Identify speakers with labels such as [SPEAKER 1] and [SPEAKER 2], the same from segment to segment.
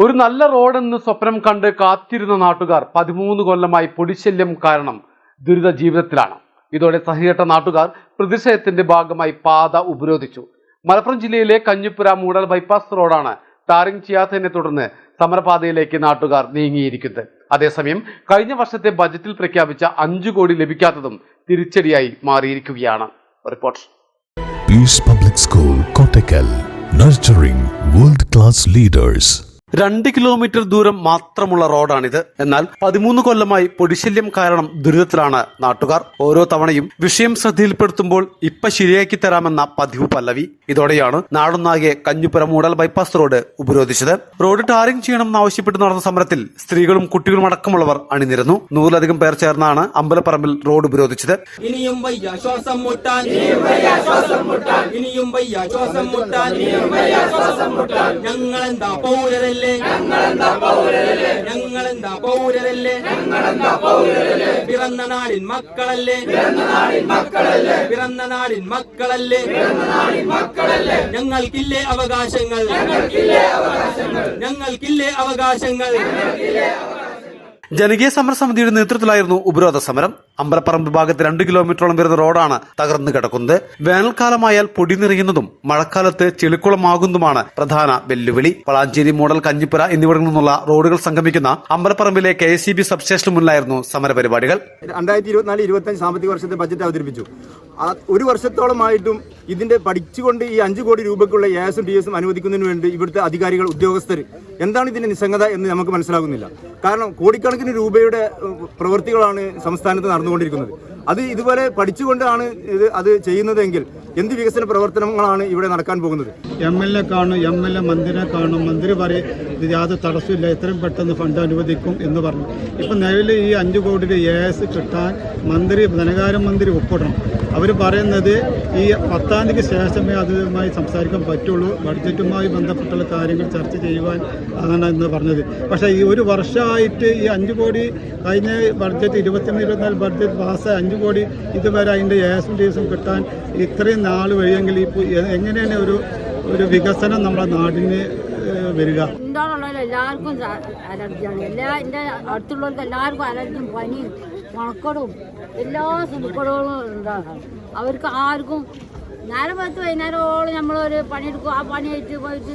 [SPEAKER 1] ഒരു നല്ല റോഡെന്ന് സ്വപ്നം കണ്ട് കാത്തിരുന്ന നാട്ടുകാർ പതിമൂന്ന് കൊല്ലമായി പൊടിശല്യം കാരണം ദുരിത ജീവിതത്തിലാണ്. ഇതോടെ സഹികെട്ട നാട്ടുകാർ പ്രതിഷേധത്തിന്റെ ഭാഗമായി പാത ഉപരോധിച്ചു. മലപ്പുറം ജില്ലയിലെ കഞ്ഞിപ്പുര മൂടൽ ബൈപ്പാസ് റോഡാണ് ടാറിംഗ് ചെയ്യാത്തതിനെ തുടർന്ന് സമരപാതയിലേക്ക് നാട്ടുകാർ നീങ്ങിയിരിക്കുന്നത്. അതേസമയം കഴിഞ്ഞ വർഷത്തെ ബജറ്റിൽ പ്രഖ്യാപിച്ച അഞ്ചു കോടി ലഭിക്കാത്തതും തിരിച്ചടിയായി മാറിയിരിക്കുകയാണ്. Report.
[SPEAKER 2] Public school Kottakkal world class leaders.
[SPEAKER 1] രണ്ട് കിലോമീറ്റർ ദൂരം മാത്രമുള്ള റോഡാണിത്. എന്നാൽ പതിമൂന്ന് കൊല്ലമായി പൊടിശല്യം കാരണം ദുരിതത്തിലാണ് നാട്ടുകാർ. ഓരോ തവണയും വിഷയം ശ്രദ്ധയിൽപ്പെടുത്തുമ്പോൾ ഇപ്പ ശരിയാക്കി തരാമെന്ന പതിവ് പല്ലവി. ഇതോടെയാണ് നാടൊന്നാകെ കഞ്ഞിപ്പുര മൂടൽ ബൈപ്പാസ് റോഡ് ഉപരോധിച്ചത്. റോഡ് ടാറിംഗ് ചെയ്യണമെന്നാവശ്യപ്പെട്ട് നടന്ന സമരത്തിൽ സ്ത്രീകളും കുട്ടികളും അടക്കമുള്ളവർ അണിനിരുന്നു. നൂറിലധികം പേർ ചേർന്നാണ് അമ്പലപ്പറമ്പിൽ റോഡ് ഉപരോധിച്ചത്.
[SPEAKER 3] ഇനിയും ഇനിയും ഞങ്ങളെന്താ പൗരരല്ലേ പിറന്ന നാടിൻ മക്കളല്ലേ? പിറന്ന നാടിൻ മക്കളല്ലേ? ഞങ്ങൾക്കില്ലേ അവകാശങ്ങൾ? ഞങ്ങൾക്കില്ലേ അവകാശങ്ങൾ?
[SPEAKER 1] ജനകീയ സമര സമിതിയുടെ നേതൃത്വത്തിലായിരുന്നു ഉപരോധ സമരം. അമ്പലപ്പറമ്പ് ഭാഗത്ത് രണ്ട് കിലോമീറ്ററോളം വരുന്ന റോഡാണ് തകർന്നു കിടക്കുന്നത്. വേനൽക്കാലമായാൽ പൊടി നിറയുന്നതും മഴക്കാലത്ത് ചെളിക്കുളമാകുന്നതുമാണ് പ്രധാന വെല്ലുവിളി. വളാഞ്ചേരി മൂടൽ കഞ്ഞിപ്പുര എന്നിവിടങ്ങളിൽ നിന്നുള്ള റോഡുകൾ സംഗമിക്കുന്ന അമ്പലപ്പറമ്പിലെ കെ എസ് സി ബി സബ്സ്റ്റേഷന് മുന്നിലായിരുന്നു സമരപരിപാടികൾ.
[SPEAKER 4] രണ്ടായിരത്തി ഇരുപത്തിനാല് ഇരുപത്തഞ്ച് സാമ്പത്തിക വർഷത്തെ ബജറ്റ് അവതരിപ്പിച്ചു. ഒരു വർഷത്തോളമായിട്ടും ഇതിന്റെ പഠിച്ചുകൊണ്ട് ഈ അഞ്ചു കോടി രൂപയ്ക്കുള്ള എ എസും ഡി എസും അനുവദിക്കുന്നതിന് വേണ്ടി ഇവിടുത്തെ അധികാരികൾ ഉദ്യോഗസ്ഥർ എന്താണ് ഇതിന്റെ നിസ്സംഗത എന്ന് നമുക്ക് മനസ്സിലാകുന്നില്ല. കാരണം കോടിക്കണക്കിന് രൂപയുടെ പ്രവൃത്തികളാണ് സംസ്ഥാനത്ത് നടന്നുകൊണ്ടിരിക്കുന്നത്. അത് ഇതുപോലെ പഠിച്ചുകൊണ്ടാണ് ഇത് അത് ചെയ്യുന്നതെങ്കിൽ എന്ത് വികസന പ്രവർത്തനങ്ങളാണ് ഇവിടെ നടക്കാൻ പോകുന്നത്?
[SPEAKER 5] എം എൽ എ കാണും എം എൽ എ മന്ത്രിനെ കാണും മന്ത്രി പറയും യാതൊരു തടസ്സമില്ല എത്രയും പെട്ടെന്ന് ഫണ്ട് അനുവദിക്കും എന്ന് പറഞ്ഞു. ഇപ്പം നിലവിൽ ഈ അഞ്ച് കോടിയുടെ എ എസ് കിട്ടാൻ മന്ത്രി ധനകാര്യ മന്ത്രി ഒപ്പിടണം. അവർ പറയുന്നത് ഈ പത്താം തീയതിക്ക് ശേഷമേ അതുമായി സംസാരിക്കാൻ പറ്റുള്ളൂ. ബഡ്ജറ്റുമായി ബന്ധപ്പെട്ടുള്ള കാര്യങ്ങൾ ചർച്ച ചെയ്യുവാൻ അതാണ് എന്ന് പറഞ്ഞത്. പക്ഷേ ഈ ഒരു വർഷമായിട്ട് ഈ അഞ്ച് കോടി കഴിഞ്ഞ ബഡ്ജറ്റ് ഇരുപത്തിമൂന്ന് ഇരുപത്തിനാല് ബഡ്ജറ്റ് പാസ്സായ അഞ്ച് കോടി ഇതുവരെ അതിന്റെ എസും ഡീസും കിട്ടാൻ ഇത്രയും നാൾ വഴിയെങ്കിൽ ഇപ്പോൾ എങ്ങനെയാണ് ഒരു ഒരു വികസനം നമ്മുടെ നാടിന് വരിക?
[SPEAKER 6] ഉണ്ടാവുള്ള എല്ലാവർക്കും അലർജിയാണ്. എല്ലാ എന്റെ അടുത്തുള്ളവർക്ക് എല്ലാവർക്കും അലർജിയും പനിയും മണക്കടും എല്ലാ സുഖക്കടവും ഉണ്ടാകാം അവർക്ക് ആർക്കും നേരം പത്ത് വൈകുന്നേരമോളം നമ്മളൊരു പണിയെടുക്കും. ആ പണിയായിട്ട് പോയിട്ട്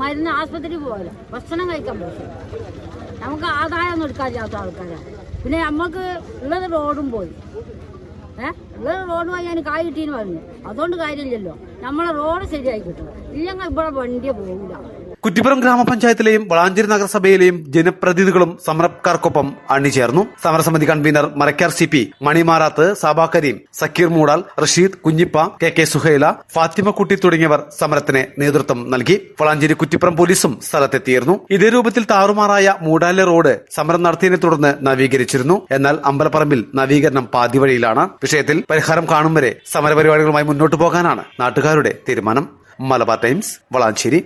[SPEAKER 6] മരുന്ന് ആസ്പത്രിയിൽ പോകല ഭക്ഷണം കഴിക്കാൻ പറ്റും നമുക്ക് ആദായമൊന്നും എടുക്കാറില്ലാത്ത ആൾക്കാരാണ്. പിന്നെ നമുക്ക് ഉള്ളത് റോഡും പോയി. ഏഹ് റോഡ് പോയി ഞാൻ കായ് കിട്ടീന്ന് പറഞ്ഞു. അതുകൊണ്ട് കാര്യമില്ലല്ലോ. നമ്മളെ റോഡ് ശരിയായി കിട്ടും ഇല്ലെങ്കിൽ ഇവിടെ വണ്ടിയെ പോകില്ല
[SPEAKER 1] കുറ്റിപ്പുറം ഗ്രാമപഞ്ചായത്തിലെയും വളാഞ്ചേരി നഗരസഭയിലെയും ജനപ്രതിനിധികളും സമരക്കാർക്കൊപ്പം അണിചേർന്നു. സമരസമിതി convener Marakkar C P Manimarath Saba Kareem Sakkeer Moodal Rasheed Kunhippa K K Suhaila Fathimakutty തുടങ്ങിയവർ സമരത്തിന് നേതൃത്വം നൽകി. വളാഞ്ചേരി കുറ്റിപ്പുറം പോലീസും സ്ഥലത്തെത്തിയിരുന്നു. ഇതേ രൂപത്തിൽ താറുമാറായ മൂടാലെ റോഡ് സമരം നടത്തിയതിനെ തുടർന്ന് നവീകരിച്ചിരുന്നു. എന്നാൽ അമ്പലപ്പറമ്പിൽ നവീകരണം പാതിവഴിയിലാണ്. വിഷയത്തിൽ പരിഹാരം കാണും വരെ സമരപരിപാടികളുമായി മുന്നോട്ടു പോകാനാണ് നാട്ടുകാരുടെ തീരുമാനം. മലബാർ ടൈംസ് വളാഞ്ചേരി.